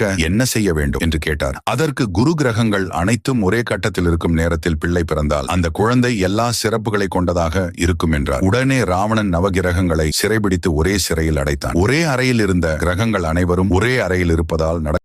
என்ன செய்ய வேண்டும் என்று கேட்டார். அதற்கு குரு கிரகங்கள் அனைத்தும் ஒரே கட்டத்தில் இருக்கும் நேரத்தில் பிள்ளை பிறந்தால் அந்த குழந்தை எல்லா சிறப்புகளை கொண்டதாக இருக்கும் என்றார். உடனே ராவணன் நவகிரகங்களை சிறைபிடித்து ஒரே சிறையில் அடைத்தான். ஒரே அறையில் இருந்த கிரகங்கள் அனைவரும் ஒரே அறையில் இருப்பதால் நட